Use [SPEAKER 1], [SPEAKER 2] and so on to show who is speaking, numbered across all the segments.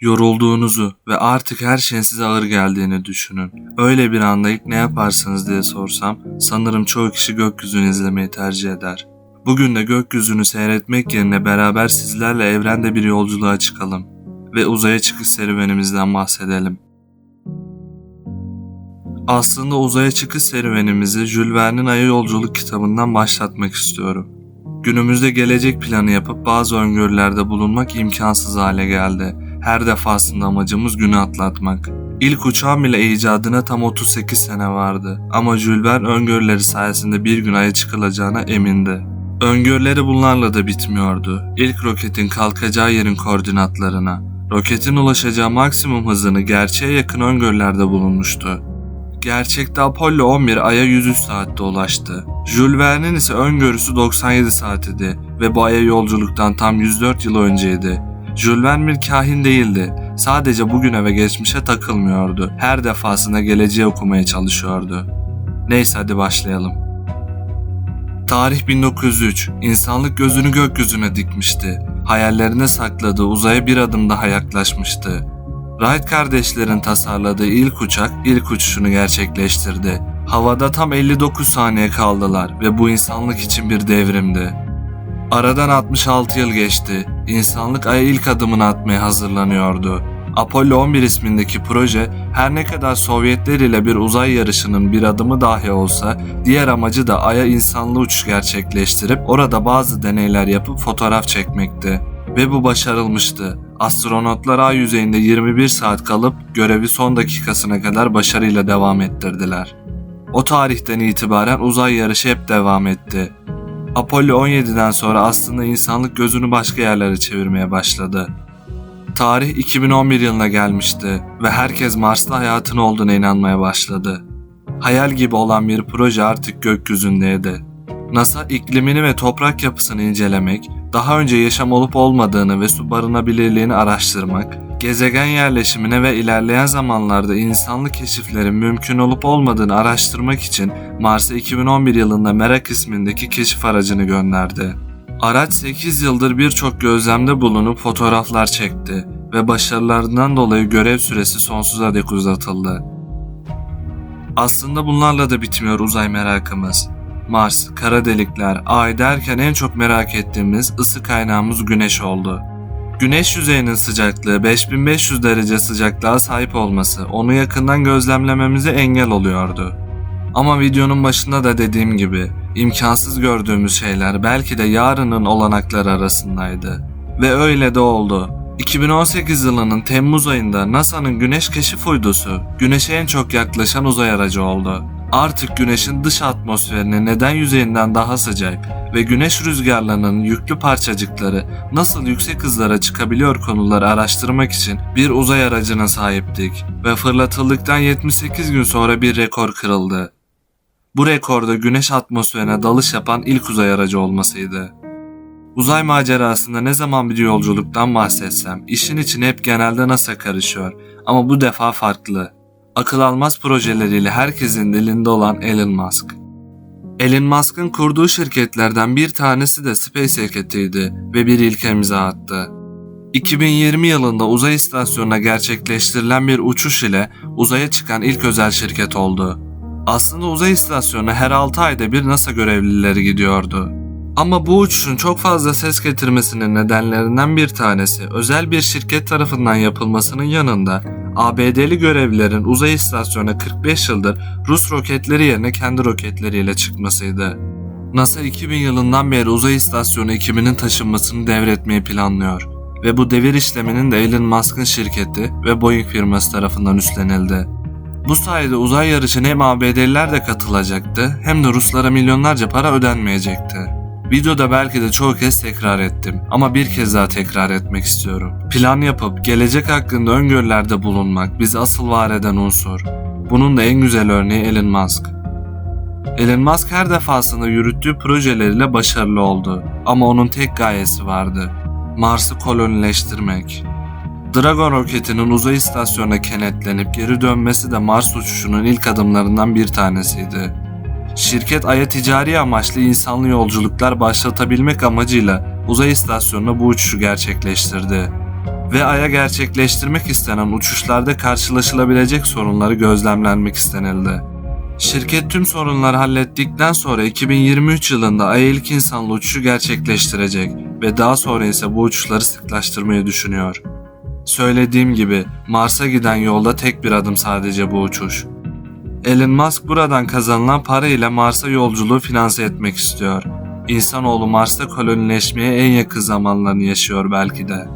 [SPEAKER 1] Yorulduğunuzu ve artık her şeyin size ağır geldiğini düşünün. Öyle bir anda ilk ne yaparsınız diye sorsam sanırım çoğu kişi gökyüzünü izlemeyi tercih eder. Bugün de gökyüzünü seyretmek yerine beraber sizlerle evrende bir yolculuğa çıkalım ve uzaya çıkış serüvenimizden bahsedelim. Aslında uzaya çıkış serüvenimizi Jules Verne'in Ay'a Yolculuk kitabından başlatmak istiyorum. Günümüzde gelecek planı yapıp bazı öngörülerde bulunmak imkansız hale geldi. Her defasında amacımız günü atlatmak. İlk uçağın bile icadına tam 38 sene vardı ama Jules Verne öngörüleri sayesinde bir gün Ay'a çıkılacağına emindi. Öngörüleri bunlarla da bitmiyordu. İlk roketin kalkacağı yerin koordinatlarına, roketin ulaşacağı maksimum hızını gerçeğe yakın öngörülerde bulunmuştu. Gerçekte Apollo 11 Ay'a 103 saatte ulaştı. Jules Verne'in ise öngörüsü 97 saat idi ve bu Ay'a yolculuktan tam 104 yıl önceydi. Jules Verne kahin değildi. Sadece bugüne ve geçmişe takılmıyordu. Her defasında geleceği okumaya çalışıyordu. Neyse hadi başlayalım. Tarih 1903. İnsanlık gözünü gökyüzüne dikmişti. Hayallerine sakladığı uzaya bir adım daha yaklaşmıştı. Wright kardeşlerin tasarladığı ilk uçak ilk uçuşunu gerçekleştirdi. Havada tam 59 saniye kaldılar ve bu insanlık için bir devrimdi. Aradan 66 yıl geçti. İnsanlık Ay'a ilk adımını atmaya hazırlanıyordu. Apollo 11 ismindeki proje her ne kadar Sovyetler ile bir uzay yarışının bir adımı dahi olsa diğer amacı da Ay'a insanlı uçuş gerçekleştirip orada bazı deneyler yapıp fotoğraf çekmekti. Ve bu başarılmıştı. Astronotlar ay yüzeyinde 21 saat kalıp görevi son dakikasına kadar başarıyla devam ettirdiler. O tarihten itibaren uzay yarışı hep devam etti. Apollo 17'den sonra aslında insanlık gözünü başka yerlere çevirmeye başladı. Tarih 2011 yılına gelmişti ve herkes Mars'ta hayatın olduğuna inanmaya başladı. Hayal gibi olan bir proje artık gökyüzündeydi. NASA iklimini ve toprak yapısını incelemek, daha önce yaşam olup olmadığını ve su barınabilirliğini araştırmak, gezegen yerleşimine ve ilerleyen zamanlarda insanlı keşiflerin mümkün olup olmadığını araştırmak için Mars'a 2011 yılında Merak ismindeki keşif aracını gönderdi. Araç 8 yıldır birçok gözlemde bulunup fotoğraflar çekti ve başarılarından dolayı görev süresi sonsuza dek uzatıldı. Aslında bunlarla da bitmiyor uzay merakımız. Mars, kara delikler, ay derken en çok merak ettiğimiz ısı kaynağımız Güneş oldu. Güneş yüzeyinin sıcaklığı 5500 derece sıcaklığa sahip olması onu yakından gözlemlememize engel oluyordu. Ama videonun başında da dediğim gibi imkansız gördüğümüz şeyler belki de yarının olanakları arasındaydı. Ve öyle de oldu. 2018 yılının Temmuz ayında NASA'nın Güneş keşif uydusu Güneş'e en çok yaklaşan uzay aracı oldu. Artık Güneş'in dış atmosferine neden yüzeyinden daha sıcak ve güneş rüzgarlarının yüklü parçacıkları nasıl yüksek hızlara çıkabiliyor konuları araştırmak için bir uzay aracına sahiptik ve fırlatıldıktan 78 gün sonra bir rekor kırıldı. Bu rekorda güneş atmosferine dalış yapan ilk uzay aracı olmasıydı. Uzay macerasında ne zaman bir yolculuktan bahsetsem işin içine hep genelde NASA karışıyor ama bu defa farklı. Akıl almaz projeleriyle herkesin dilinde olan Elon Musk. Elon Musk'ın kurduğu şirketlerden bir tanesi de SpaceX'iydi ve bir ilke imza attı. 2020 yılında uzay istasyonuna gerçekleştirilen bir uçuş ile uzaya çıkan ilk özel şirket oldu. Aslında uzay istasyonuna her 6 ayda bir NASA görevlileri gidiyordu. Ama bu uçuşun çok fazla ses getirmesinin nedenlerinden bir tanesi özel bir şirket tarafından yapılmasının yanında ABD'li görevlilerin uzay istasyonuna 45 yıldır Rus roketleri yerine kendi roketleriyle çıkmasıydı. NASA 2000 yılından beri uzay istasyonu ekibinin taşınmasını devretmeyi planlıyor ve bu devir işleminin de Elon Musk'ın şirketi ve Boeing firması tarafından üstlenildi. Bu sayede uzay yarışına hem ABD'liler de katılacaktı hem de Ruslara milyonlarca para ödenmeyecekti. Videoda belki de çoğu kez tekrar ettim ama bir kez daha tekrar etmek istiyorum. Plan yapıp gelecek hakkında öngörülerde bulunmak bizi asıl var eden unsur. Bunun da en güzel örneği Elon Musk. Elon Musk her defasında yürüttüğü projeleriyle başarılı oldu ama onun tek gayesi vardı. Mars'ı kolonileştirmek. Dragon roketinin uzay istasyonuna kenetlenip geri dönmesi de Mars uçuşunun ilk adımlarından bir tanesiydi. Şirket Ay'a ticari amaçlı insanlı yolculuklar başlatabilmek amacıyla uzay istasyonuna bu uçuşu gerçekleştirdi. ve Ay'a gerçekleştirmek istenen uçuşlarda karşılaşılabilecek sorunları gözlemlenmek istenildi. Şirket tüm sorunları hallettikten sonra 2023 yılında Ay'a ilk insanlı uçuşu gerçekleştirecek ve daha sonra ise bu uçuşları sıklaştırmayı düşünüyor. Söylediğim gibi Mars'a giden yolda tek bir adım sadece bu uçuş. Elon Musk buradan kazanılan para ile Mars'a yolculuğu finanse etmek istiyor. İnsanoğlu Mars'ta kolonileşmeye en yakın zamanlarını yaşıyor belki de.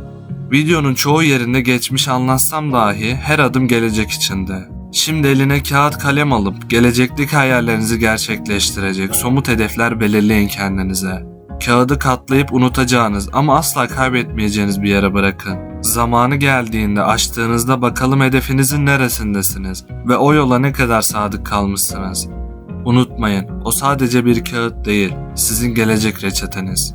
[SPEAKER 1] Videonun çoğu yerinde geçmiş anlatsam dahi her adım gelecek içinde. Şimdi eline kağıt kalem alıp gelecekteki hayallerinizi gerçekleştirecek somut hedefler belirleyin kendinize. Kağıdı katlayıp unutacağınız ama asla kaybetmeyeceğiniz bir yere bırakın. Zamanı geldiğinde açtığınızda bakalım hedefinizin neresindesiniz ve o yola ne kadar sadık kalmışsınız. Unutmayın, o sadece bir kağıt değil, sizin gelecek reçeteniz.